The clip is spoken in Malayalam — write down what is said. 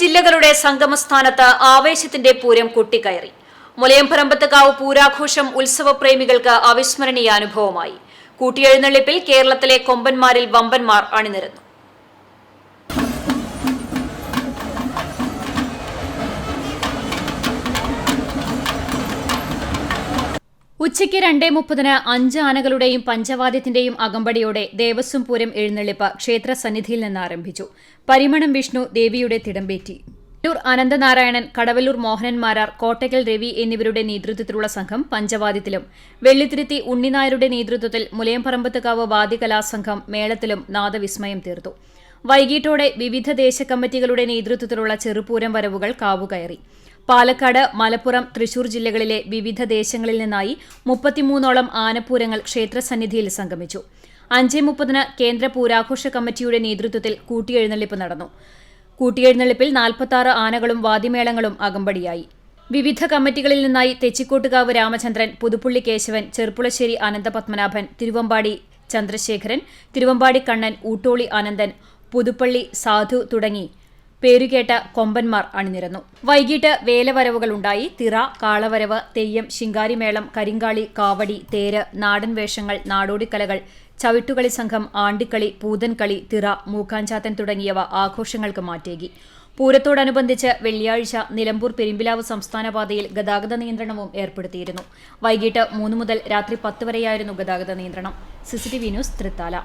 ജില്ലകളുടെ സംഗമസ്ഥാനത്ത് ആവേശത്തിന്റെ പൂരം കൊട്ടിക്കയറി. മുലയംപറമ്പത്തുകാവ് പൂരാഘോഷം ഉത്സവപ്രേമികൾക്ക് അവിസ്മരണീയ അനുഭവമായി കൂട്ടിയെഴുന്നള്ളിപ്പിൽ കേരളത്തിലെ കൊമ്പന്മാരിൽ വമ്പന്മാർ അണിനിരന്നു. ഉച്ചയ്ക്ക് രണ്ടേ മുപ്പതിന് അഞ്ച് ആനകളുടെയും പഞ്ചവാദ്യത്തിന്റെയും അകമ്പടിയോടെ ദേവസ്വം പൂരം എഴുന്നള്ളിപ്പ് ക്ഷേത്ര സന്നിധിയിൽ നിന്ന് ആരംഭിച്ചു. പരിമണം വിഷ്ണു ദേവിയുടെ തിടമ്പേറ്റി. ൂർ അനന്തനാരായണൻ കടവല്ലൂർ മോഹനന്മാരാർ കോട്ടയ്ക്കൽ രവി എന്നിവരുടെ നേതൃത്വത്തിലുള്ള സംഘം പഞ്ചവാദ്യത്തിലും വെള്ളിത്തിരുത്തി ഉണ്ണിനായരുടെ നേതൃത്വത്തിൽ മുലയംപറമ്പത്തുകാവ് വാദ്യകലാസംഘം മേളത്തിലും നാദവിസ്മയം തീർത്തു. വൈകിട്ടോടെ വിവിധ ദേശ കമ്മിറ്റികളുടെ നേതൃത്വത്തിലുള്ള ചെറുപൂരം വരവുകൾ കാവുകയറി. പാലക്കാട് മലപ്പുറം തൃശൂർ ജില്ലകളിലെ വിവിധ ദേശങ്ങളിൽ നിന്നായി മുപ്പത്തിമൂന്നോളം ആനപ്പൂരങ്ങൾ ക്ഷേത്രസന്നിധിയിൽ സംഗമിച്ചു. അഞ്ചേ മുപ്പതിന് കേന്ദ്ര പൂരാഘോഷ കമ്മിറ്റിയുടെ നേതൃത്വത്തിൽ കൂട്ടിയെഴുന്നള്ളിപ്പ് നടന്നു. കൂട്ടിയെഴുന്നള്ളിപ്പിൽ നാൽപ്പത്തി ആനകളും വാദ്യമേളങ്ങളും അകമ്പടിയായി. വിവിധ കമ്മിറ്റികളിൽ നിന്നായി തെച്ചിക്കോട്ടുകാവ് രാമചന്ദ്രൻ പുതുപ്പള്ളി കേശവൻ ചെറുപ്പുളശ്ശേരി അനന്തപത്മനാഭൻ തിരുവമ്പാടി ചന്ദ്രശേഖരൻ തിരുവമ്പാടി കണ്ണൻ ഊട്ടോളി ആനന്ദൻ പുതുപ്പള്ളി സാധു തുടങ്ങി പേരുകേട്ട കൊമ്പന്മാർ അണിനിരന്നു. വൈകിട്ട് വേലവരവുകളുണ്ടായി. തിറ കാളവരവ് തെയ്യം ശിങ്കാരിമേളം കരിങ്കാളി കാവടി തേര് നാടൻ വേഷങ്ങൾ നാടോടിക്കലകൾ ചവിട്ടുകളി സംഘം ആണ്ടിക്കളി പൂതൻകളി തിറ മൂക്കാഞ്ചാത്തൻ തുടങ്ങിയവ ആഘോഷങ്ങൾക്ക് മാറ്റേകി. പൂരത്തോടനുബന്ധിച്ച് വെള്ളിയാഴ്ച നിലമ്പൂർ പെരുമ്പിലാവ് സംസ്ഥാന പാതയിൽ ഗതാഗത നിയന്ത്രണവും ഏർപ്പെടുത്തിയിരുന്നു. വൈകിട്ട് മൂന്ന് മുതൽ രാത്രി പത്ത് വരെയായിരുന്നു ഗതാഗത നിയന്ത്രണം. CCTV news Thrithala.